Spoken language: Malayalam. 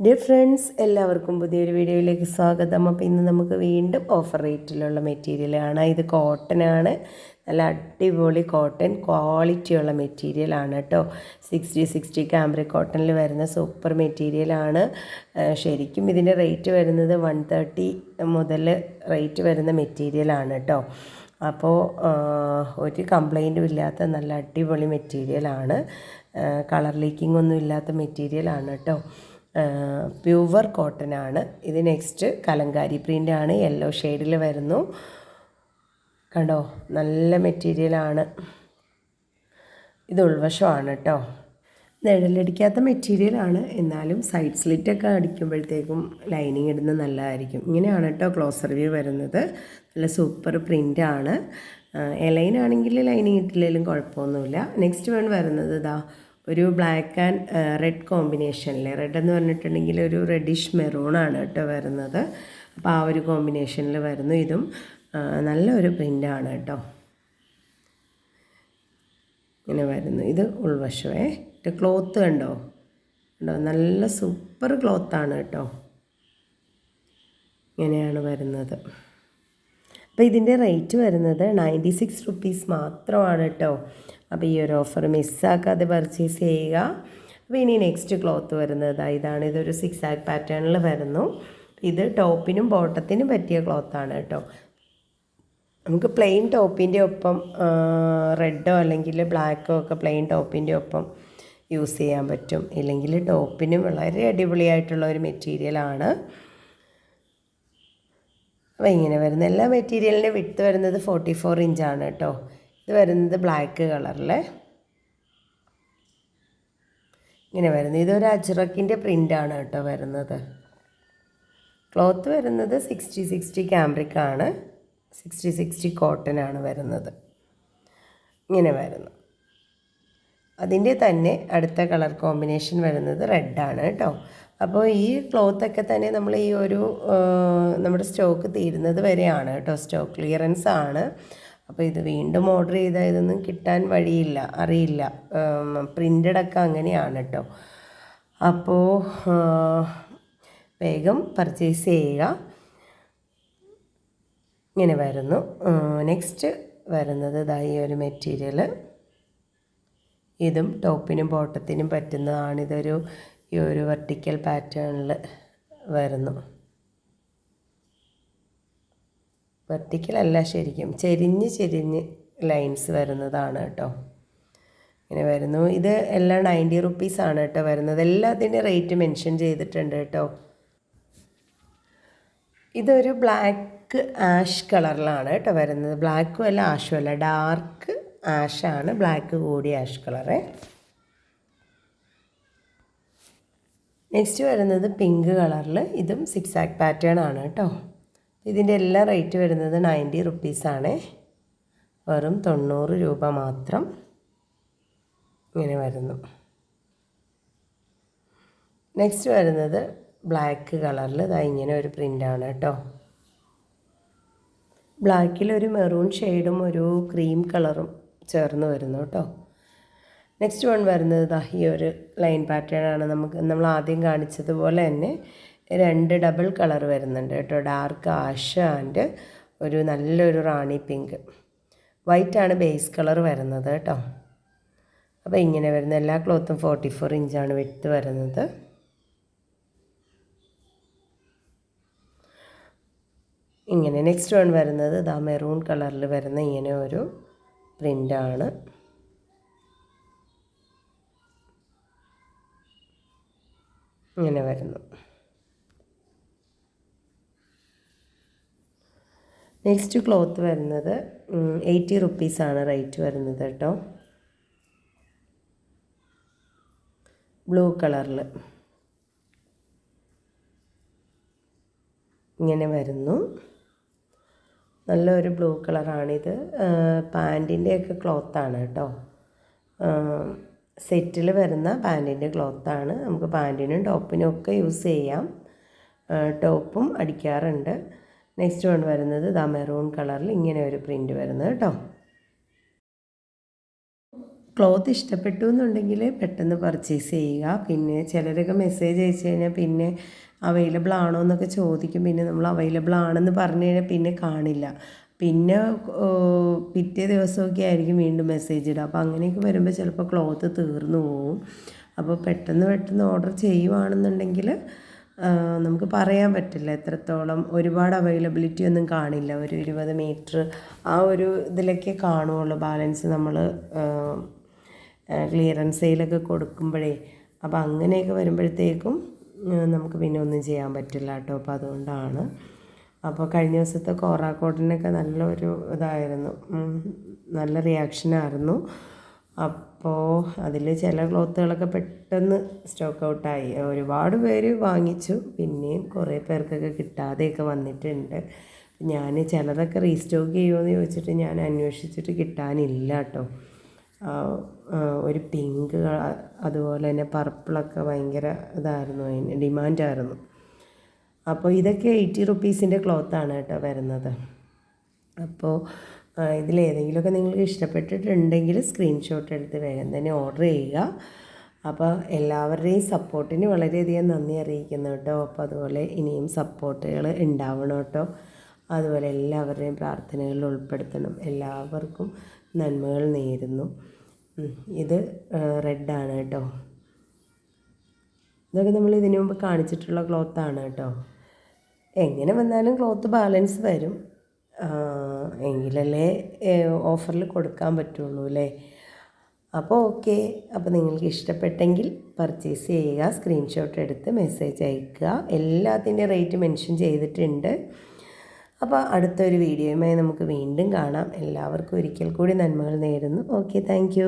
ഡിയർ ഫ്രണ്ട്സ് എല്ലാവർക്കും പുതിയൊരു വീഡിയോയിലേക്ക് സ്വാഗതം. അപ്പോൾ ഇന്ന് നമുക്ക് വീണ്ടും ഓഫർ റേറ്റിലുള്ള മെറ്റീരിയലാണ് ഇത് കോട്ടനാണ് നല്ല അടിപൊളി കോട്ടൺ ക്വാളിറ്റിയുള്ള മെറ്റീരിയലാണ് കേട്ടോ സിക്സ്റ്റി സിക്സ്റ്റി ക്യാമ്പ്രി കോട്ടണിൽ വരുന്ന സൂപ്പർ മെറ്റീരിയലാണ് ശരിക്കും ഇതിന്റെ റേറ്റ് വരുന്നത് വൺ തേർട്ടി മുതൽ റേറ്റ് വരുന്ന മെറ്റീരിയലാണ് കേട്ടോ അപ്പോൾ ഒരു കംപ്ലൈന്റും ഇല്ലാത്ത നല്ല അടിപൊളി മെറ്റീരിയലാണ് കളർ ലീക്കിംഗ് ഒന്നും ഇല്ലാത്ത മെറ്റീരിയലാണ് കേട്ടോ പ്യുവർ കോട്ടൺ ആണ് ഇത് നെക്സ്റ്റ് കലങ്കാരി പ്രിന്റ് ആണ്. യെല്ലോ ഷെയ്ഡിൽ വരുന്നു. കണ്ടോ? നല്ല മെറ്റീരിയലാണ് ഇത് ഉൾവശമാണ് കേട്ടോ നിഴലടിക്കാത്ത മെറ്റീരിയലാണ് എന്നാലും സൈഡ് സ്ലിറ്റൊക്കെ അടിക്കുമ്പോഴത്തേക്കും ലൈനിങ് ഇടുന്നത് നല്ലതായിരിക്കും. ഇങ്ങനെയാണ് കേട്ടോ ക്ലോസർ വ്യൂ വരുന്നത്. നല്ല സൂപ്പർ പ്രിന്റാണ് എലൈനാണെങ്കിൽ ലൈനിങ് ഇട്ടില്ലെങ്കിലും കുഴപ്പമൊന്നുമില്ല. നെക്സ്റ്റ് വൺ വരുന്നത് ഇതാ ഒരു ബ്ലാക്ക് ആൻഡ് റെഡ് കോമ്പിനേഷനിൽ റെഡ് എന്ന് പറഞ്ഞിട്ടുണ്ടെങ്കിൽ ഒരു റെഡിഷ് ആണ് കേട്ടോ വരുന്നത്. അപ്പോൾ ആ ഒരു കോമ്പിനേഷനിൽ വരുന്നു ഇതും. നല്ലൊരു പ്രിന്റാണ് കേട്ടോ. ഇങ്ങനെ വരുന്നു. ഇത് ഉൾവശമേ ക്ലോത്ത് കണ്ടോ? കണ്ടോ? നല്ല സൂപ്പർ ക്ലോത്താണ് കേട്ടോ. ഇങ്ങനെയാണ് വരുന്നത്. അപ്പോൾ ഇതിന്റെ റേറ്റ് വരുന്നത് നയന്റി സിക്സ് റുപ്പീസ് മാത്രമാണ് കേട്ടോ. അപ്പോൾ ഈ ഒരു ഓഫർ മിസ്സാക്കാതെ പർച്ചേസ് ചെയ്യുക. അപ്പോൾ ഇനി നെക്സ്റ്റ് ക്ലോത്ത് വരുന്നത് ഇതാണ്. ഇതൊരു സിക്സ് ആക്ക് പാറ്റേണിൽ വരുന്നു. ഇത് ടോപ്പിനും ബോട്ടത്തിനും പറ്റിയ ക്ലോത്താണ് കേട്ടോ. നമുക്ക് പ്ലെയിൻ ടോപ്പിന്റെ ഒപ്പം റെഡോ അല്ലെങ്കിൽ ബ്ലാക്കോ ഒക്കെ പ്ലെയിൻ ടോപ്പിന്റെ ഒപ്പം യൂസ് ചെയ്യാൻ പറ്റും. ഇല്ലെങ്കിൽ ടോപ്പിനും വളരെ അടിപൊളിയായിട്ടുള്ള ഒരു മെറ്റീരിയലാണ്. അപ്പോൾ ഇങ്ങനെ വരുന്ന എല്ലാ മെറ്റീരിയലിന്റെ വിട്ട് വരുന്നത് ഫോർട്ടി ഫോർ ഇഞ്ചാണ് കേട്ടോ ഇത് വരുന്നത് ബ്ലാക്ക് കളറിലെ ഇങ്ങനെ വരുന്നത്. ഇതൊരു അജ്രക്കിന്റെ പ്രിന്റാണ് കേട്ടോ വരുന്നത്. ക്ലോത്ത് വരുന്നത് സിക്സ്റ്റി സിക്സ്റ്റി ക്യാമ്പ്രിക്കാണ് സിക്സ്റ്റി സിക്സ്റ്റി കോട്ടൺ ആണ് വരുന്നത്. ഇങ്ങനെ വരുന്നു. അതിന്റെ തന്നെ അടുത്ത കളർ കോമ്പിനേഷൻ വരുന്നത് റെഡാണ് കേട്ടോ അപ്പോൾ ഈ ക്ലോത്തൊക്കെ തന്നെ നമ്മൾ ഈ ഒരു നമ്മുടെ സ്റ്റോക്ക് തീരുന്നത് വരെയാണ് കേട്ടോ. സ്റ്റോക്ക് ക്ലിയറൻസ് ആണ്. അപ്പോൾ ഇത് വീണ്ടും ഓർഡർ ചെയ്താൽ ഇതൊന്നും കിട്ടാൻ വഴിയില്ല അറിയില്ല. പ്രിന്റഡ് ഒക്കെ അങ്ങനെയാണ് കേട്ടോ. അപ്പോൾ വേഗം പർച്ചേസ് ചെയ്യുക. ഇങ്ങനെ വരുന്നു. നെക്സ്റ്റ് വരുന്നത് ഇതാ ഈ ഒരു മെറ്റീരിയൽ ഇതും ടോപ്പിനും ബോട്ടത്തിനും പറ്റുന്നതാണ് ഇതൊരു ഈ ഒരു വെർട്ടിക്കൽ പാറ്റേണിൽ വരുന്നു. വെർട്ടിക്കൽ അല്ല ശരിക്കും. ചെരിഞ്ഞ് ചെരിഞ്ഞ് ലൈൻസ് വരുന്നതാണ് കേട്ടോ. ഇങ്ങനെ വരുന്നു. ഇത് എല്ലാം നയന്റി റുപ്പീസാണ് കേട്ടോ വരുന്നത്. എല്ലാത്തിന്റെ റേറ്റ് മെൻഷൻ ചെയ്തിട്ടുണ്ട് കേട്ടോ. ഇതൊരു ബ്ലാക്ക് ആഷ് കളറിലാണ് കേട്ടോ വരുന്നത്. ബ്ലാക്കും അല്ല ആഷും അല്ല. ഡാർക്ക് ആഷാണ് ബ്ലാക്ക് കൂടി ആഷ് കളറേ നെക്സ്റ്റ് വരുന്നത് പിങ്ക് കളറിൽ ഇതും സിക്സ് ആക്ക് പാറ്റേൺ ആണ് കേട്ടോ. ഇതിന്റെ എല്ലാ റേറ്റ് വരുന്നത് നയന്റി റുപ്പീസാണ് വെറും തൊണ്ണൂറ് രൂപ മാത്രം ഇങ്ങനെ വരുന്നു. നെക്സ്റ്റ് വരുന്നത് ബ്ലാക്ക് കളറിൽ ഇതാ ഇങ്ങനെ ഒരു പ്രിന്റാണ് കേട്ടോ. ബ്ലാക്കിൽ ഒരു മെറൂൺ ഷെയ്ഡും ഒരു ക്രീം കളറും ചേർന്ന് വരുന്നു കേട്ടോ. നെക്സ്റ്റ് വൺ വരുന്നത് ദാ ഈ ഒരു ലൈൻ പാറ്റേൺ ആണ്. നമുക്ക് നമ്മൾ ആദ്യം കാണിച്ചതുപോലെ തന്നെ രണ്ട് ഡബിൾ കളർ വരുന്നുണ്ട് കേട്ടോ. ഡാർക്ക് ആഷ് ആൻഡ് ഒരു നല്ലൊരു റാണി പിങ്ക് വൈറ്റ് ആണ് ബേസ് കളർ വരുന്നത് കേട്ടോ. അപ്പോൾ ഇങ്ങനെ വരുന്ന എല്ലാ ക്ലോത്തും ഫോർട്ടി ഫോർ ഇഞ്ചാണ് വിട്ട് വരുന്നത്. ഇങ്ങനെ നെക്സ്റ്റ് വൺ വരുന്നത് ദാ മെറൂൺ കളറിൽ വരുന്ന ഇങ്ങനെ ഒരു പ്രിന്റാണ് ഇങ്ങനെ വരുന്നു. നെക്സ്റ്റ് ക്ലോത്ത് വരുന്നത് എയ്റ്റി റുപ്പീസാണ് റേറ്റ് വരുന്നത് കേട്ടോ. ബ്ലൂ കളറിൽ ഇങ്ങനെ വരുന്നു. നല്ലൊരു ബ്ലൂ കളറാണിത് പാന്റിന്റെയൊക്കെ ക്ലോത്താണ് കേട്ടോ. സെറ്റിൽ വരുന്ന പാന്റിന്റെ ക്ലോത്താണ്. നമുക്ക് പാന്റിനും ടോപ്പിനും ഒക്കെ യൂസ് ചെയ്യാം. ടോപ്പും അടിക്കാറുണ്ട്. നെക്സ്റ്റ് വൺ വരുന്നത് ദ മെറൂൺ കളറിൽ ഇങ്ങനെ ഒരു പ്രിന്റ് വരുന്നത് കേട്ടോ. ക്ലോത്ത് ഇഷ്ടപ്പെട്ടു എന്നുണ്ടെങ്കിൽ പെട്ടെന്ന് പർച്ചേസ് ചെയ്യുക. പിന്നെ ചിലരൊക്കെ മെസ്സേജ് അയച്ചു കഴിഞ്ഞാൽ പിന്നെ അവൈലബിൾ ആണോ എന്നൊക്കെ ചോദിക്കും. പിന്നെ നമ്മൾ അവൈലബിൾ ആണെന്ന് പറഞ്ഞു കഴിഞ്ഞാൽ പിന്നെ കാണില്ല. പിന്നെ പിറ്റേ ദിവസമൊക്കെ ആയിരിക്കും വീണ്ടും മെസ്സേജ് ഇടുക. അപ്പോൾ അങ്ങനെയൊക്കെ വരുമ്പോൾ ചിലപ്പോൾ ക്ലോത്ത് തീർന്നു പോവും. അപ്പോൾ പെട്ടെന്ന് പെട്ടെന്ന് ഓർഡർ ചെയ്യുവാണെന്നുണ്ടെങ്കിൽ നമുക്ക് പറയാൻ പറ്റില്ല. എത്രത്തോളം ഒരുപാട് അവൈലബിലിറ്റി ഒന്നും കാണില്ല. ഒരു ഇരുപത് മീറ്റർ ആ ഒരു ഇതിലൊക്കെ കാണുള്ളൂ ബാലൻസ് നമ്മൾ ക്ലിയറൻസ് സെയിലൊക്കെ കൊടുക്കുമ്പോഴേ. അപ്പോൾ അങ്ങനെയൊക്കെ വരുമ്പോഴത്തേക്കും നമുക്ക് പിന്നെ ഒന്നും ചെയ്യാൻ പറ്റില്ല കേട്ടോ. അപ്പോൾ അതുകൊണ്ടാണ് അപ്പോൾ കഴിഞ്ഞ ദിവസത്തെ കോറാക്കോട്ടിനൊക്കെ നല്ലൊരു ഇതായിരുന്നു. നല്ല റിയാക്ഷനായിരുന്നു അപ്പോൾ അതിൽ ചില ക്ലോത്തുകളൊക്കെ പെട്ടെന്ന് സ്റ്റോക്ക് ഔട്ടായി ഒരുപാട് പേര് വാങ്ങിച്ചു. പിന്നെയും കുറേ പേർക്കൊക്കെ കിട്ടാതെയൊക്കെ വന്നിട്ടുണ്ട്. ഞാൻ ചിലതൊക്കെ റീസ്റ്റോക്ക് ചെയ്യുമോ എന്ന് ചോദിച്ചിട്ട് ഞാൻ അന്വേഷിച്ചിട്ട് കിട്ടാനില്ല കേട്ടോ ഒരു പിങ്ക് അതുപോലെ തന്നെ പർപ്പിളൊക്കെ ഭയങ്കര ഇതായിരുന്നു. അതിന് ഡിമാൻഡായിരുന്നു അപ്പോൾ ഇതൊക്കെ എയ്റ്റി റുപ്പീസിന്റെ ക്ലോത്താണ് കേട്ടോ വരുന്നത്. അപ്പോൾ ഇതിലേതെങ്കിലുമൊക്കെ നിങ്ങൾക്ക് ഇഷ്ടപ്പെട്ടിട്ടുണ്ടെങ്കിൽ സ്ക്രീൻഷോട്ട് എടുത്ത് വേഗം തന്നെ ഓർഡർ ചെയ്യുക. അപ്പോൾ എല്ലാവരുടെയും സപ്പോർട്ടിന് വളരെയധികം നന്ദി അറിയിക്കുന്നു കേട്ടോ. അപ്പോൾ അതുപോലെ ഇനിയും സപ്പോർട്ടുകൾ ഉണ്ടാവണം കേട്ടോ. അതുപോലെ എല്ലാവരുടെയും പ്രാർത്ഥനകളിൽ ഉൾപ്പെടുത്തണം. എല്ലാവർക്കും നന്മകൾ നേരുന്നു. ഇത് റെഡാണ് കേട്ടോ. ഇതൊക്കെ നമ്മൾ ഇതിനു മുമ്പ് കാണിച്ചിട്ടുള്ള ക്ലോത്താണ് കേട്ടോ. എങ്ങനെ വന്നാലും ക്ലോത്ത് ബാലൻസ് വരും. എങ്കിലല്ലേ ഓഫറിൽ കൊടുക്കാൻ പറ്റുള്ളൂ അല്ലേ? അപ്പോൾ ഓക്കെ. അപ്പോൾ നിങ്ങൾക്ക് ഇഷ്ടപ്പെട്ടെങ്കിൽ പർച്ചേസ് ചെയ്യുക സ്ക്രീൻഷോട്ട് എടുത്ത് മെസ്സേജ് അയക്കുക. എല്ലാത്തിന്റെ റേറ്റ് മെൻഷൻ ചെയ്തിട്ടുണ്ട്. അപ്പോൾ അടുത്തൊരു വീഡിയോയുമായി നമുക്ക് വീണ്ടും കാണാം. എല്ലാവർക്കും ഒരിക്കൽ കൂടി നന്മകൾ നേരുന്നു. Okay thank